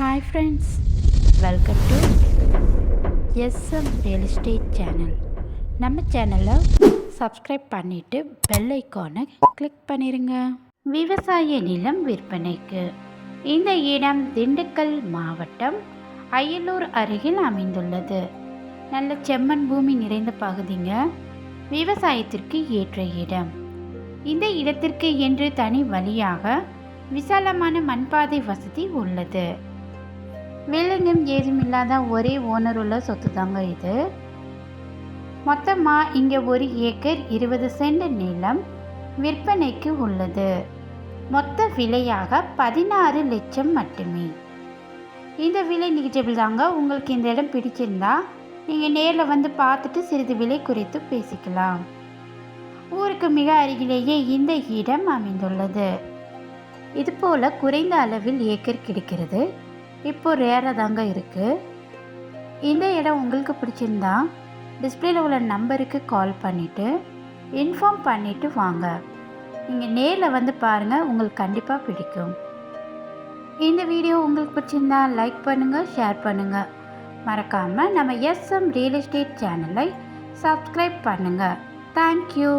Hi friends welcome to SM real estate channel நம்ம சேனலை subscribe பண்ணிவிட்டு பெல் ஐக்கானை கிளிக் பண்ணிடுங்க விவசாய நிலம் விற்பனைக்கு இந்த இடம் திண்டுக்கல் மாவட்டம் அயலூர் அருகில் அமைந்துள்ளது. நல்ல செம்மண் பூமி நிறைந்த பகுதிங்க. விவசாயத்திற்கு ஏற்ற இடம். இந்த இடத்திற்கு என்று தனி வழியாக விசாலமான மண்பாதை வசதி உள்ளது. விலங்கும் ஏதும் இல்லாத ஒரே ஓனர் உள்ள சொத்து தாங்க இது. மொத்தமாக இங்கே ஒரு ஏக்கர் இருபது சென்ட் நிலம் விற்பனைக்கு உள்ளது. மொத்த விலையாக பதினாறு லட்சம் மட்டுமே. இந்த விலை நிகழ்ச்சிகள் தாங்க. உங்களுக்கு இந்த இடம் பிடிச்சிருந்தா நீங்கள் நேரில் வந்து பார்த்துட்டு சிறிது விலை குறித்து பேசிக்கலாம். ஊருக்கு மிக அருகிலேயே இந்த இடம் அமைந்துள்ளது. இதுபோல் குறைந்த அளவில் ஏக்கர் கிடைக்கிறது. இப்போ ரேராக தாங்க இருக்குது இந்த இடம் உங்களுக்கு பிடிச்சிருந்தா டிஸ்பிளேல உள்ள நம்பருக்கு கால் பண்ணிவிட்டு இன்ஃபார்ம் பண்ணிவிட்டு வாங்க. நீங்கள் நேரில் வந்து பாருங்கள் உங்களுக்கு கண்டிப்பாக பிடிக்கும். இந்த வீடியோ உங்களுக்கு பிடிச்சிருந்தா லைக் பண்ணுங்கள் ஷேர் பண்ணுங்கள் மறக்காமல் நம்ம எஸ்எம் ரியல் எஸ்டேட் சேனலை சப்ஸ்கிரைப் பண்ணுங்கள் தேங்க்யூ